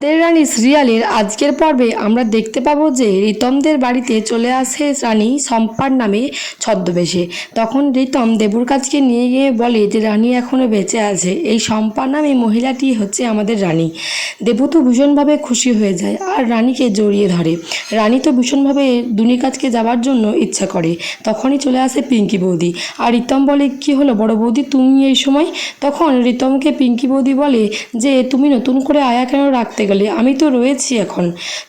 দের রানী সিরিয়ালের আজকের পর্বে আমরা দেখতে পাবো যে রিতমদের বাড়িতে চলে আসে রানী সম্পার নামে ছদ্মবেশে। তখন রিতম দেবুর কাছকে নিয়ে গিয়ে বলে যে, রানী এখনও বেঁচে আছে। এই সম্পা নামে মহিলাটি হচ্ছে আমাদের রানী। দেবু তো ভীষণভাবে খুশি হয়ে যায় আর রানীকে জড়িয়ে ধরে। রানী তো ভীষণভাবে দুনি কাছকে যাওয়ার জন্য ইচ্ছা করে। তখনই চলে আসে পিঙ্কি বৌদি। আর রিতম বলে, কি হলো বড় বৌদি, তুমি এই সময়? তখন রিতমকে পিঙ্কি বৌদি বলে যে, তুমি নতুন করে আয়া কেন রাখতে গেলে। আমি তো রয়েছি এখন।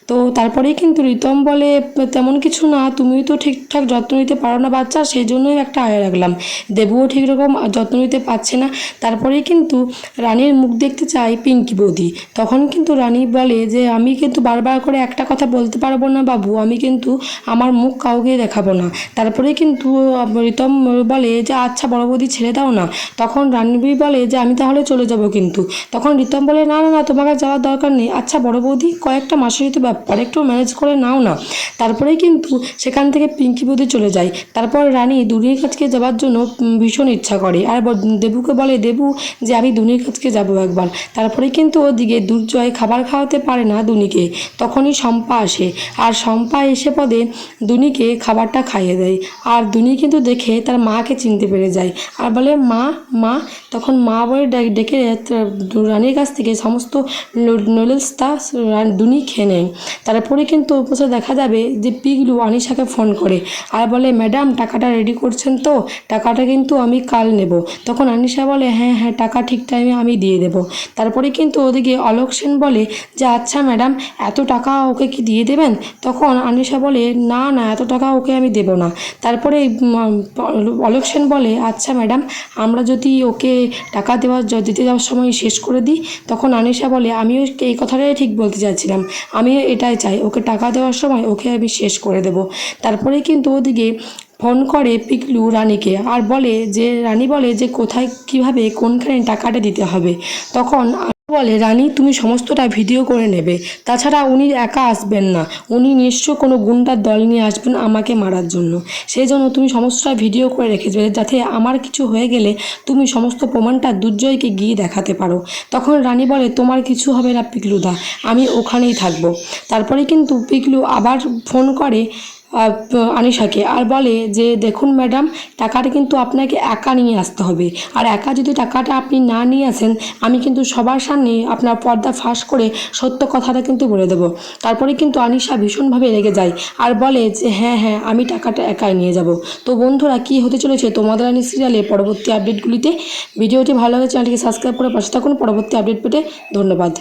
তো তারপরেই কিন্তু রিতম বলে, তেমন কিছু না, তুমিও তো ঠিকঠাক যত্ন নিতে পারো না বাচ্চা সেই জন্যই একটা আয়া রাখলাম। দেবুও ঠিক রকম যত্ন নিতে পারছে না। তারপরেই কিন্তু রানীর মুখ দেখতে চাই পিঙ্কি বৌদি। তখন কিন্তু রানী বলে যে, আমি কিন্তু বারবার করে একটা কথা বলতে পারব না বাবু, আমি কিন্তু আমার মুখ কাউকে দেখাবো না। তারপরে কিন্তু রিতম বলে যে আচ্ছা বড় বৌদি, ছেড়ে দাও না। তখন রানবীর বলে যে, আমি তাহলে চলে যাব কিন্তু। তখন রিতম বলে, না না না, তোমাকে যাওয়ার দরকার নেই। আচ্ছা বড় বৌদি, কয়েকটা মাসেরই তো ব্যাপার, একটু ম্যানেজ করে নাও না। তারপরেই কিন্তু সেখান থেকে পিঙ্কি বৌদি চলে যায়। তারপর রানী দুনির কাছকে যাওয়ার জন্য ভীষণ ইচ্ছা করে। আর দেবুকে বলে, দেবু, যে আমি দুনির কাছকে যাব একবার। তারপরে কিন্তু ওদিকে দুর্জয় খাবার খাওয়াতে পারে না দুনিকে। তখনই শম্পা আসে। আর শম্পা এসে পদে দুনিকে খাবারটা খাইয়ে দেয়। আর দুনি কিন্তু দেখে তার মাকে চিনতে পেরে যায়। আর বলে, মা মা। তখন মা বলে ডেকে রানীর কাছ থেকে সমস্ত নুডলসটা দুনি খেয়ে নেয় তারপরে কিন্তু উপসে দেখা যাবে যে পিগলু আনিশাকে ফোন করে আর বলে, ম্যাডাম, টাকাটা রেডি করছেন তো? টাকাটা কিন্তু আমি কাল নেব। তখন আনিশা বলে হ্যাঁ হ্যাঁ টাকা ঠিক টাইমে আমি দিয়ে দেব। তারপরে কিন্তু ওদিকে অলোক সেন বলে, যে আচ্ছা ম্যাডাম, এত টাকা ওকে কি দিয়ে দেবেন? তখন আনিশা বলে, না না, এত টাকা ওকে আমি দেব না। তারপরে অলোক সেন বলে আচ্ছা ম্যাডাম, আমরা যদি ওকে টাকা দেওয়ার, দিতে যাওয়ার সময় শেষ করে দিই? তখন আনিশা বলে, আমিও এই কথাটাই ঠিক বলতে চাইছিলাম। আমি এটাই চাই, ওকে টাকা দেওয়ার সময় ওকে আমি শেষ করে দেব। তারপরে কিন্তু ওদিকে ফোন করে পিকলু রানীকে আর বলে যে, রানী বলে যে, কোথায়, কীভাবে, কোনখানে টাকাটা দিতে হবে। তখন বলে, রানী, তুমি সমস্তটা ভিডিও করে নেবে। তাছাড়া উনি একা আসবেন না। উনি নিশ্চয় কোনো গুন্ডার দল নিয়ে আসবেন আমাকে মারার জন্য। সেই জন্য তুমি সমস্তটা ভিডিও করে রেখে দেবে যাতে আমার কিছু হয়ে গেলে তুমি সমস্ত প্রমাণটা দুর্জয়কে গিয়ে দেখাতে পারো। তখন রানী বলে, তোমার কিছু হবে না, পিকলুদা। আমি ওখানেই থাকব। তারপরে কিন্তু পিকলু আবার ফোন করে আনিশাকে আর বলে যে, দেখুন ম্যাডাম, টাকাটা কিন্তু আপনাকে একা নিয়ে আসতে হবে। আর একা যদি টাকাটা আপনি না নিয়ে আসেন, আমি কিন্তু সবার সামনে আপনার পর্দা ফাঁস করে সত্য কথাটা কিন্তু বলে দেবো। তারপরে কিন্তু আনিশা ভীষণভাবে রেগে যায় আর বলে যে হ্যাঁ হ্যাঁ আমি টাকাটা একাই নিয়ে যাব। তো বন্ধুরা, কি হতে চলেছে তোমাদের রানী সিরিয়ালে পরবর্তী আপডেটগুলিতে ভিডিওটি ভালো লাগে চ্যানেলটিকে সাবস্ক্রাইব করে পাশে থাকুন। পরবর্তী আপডেট পেতে ধন্যবাদ।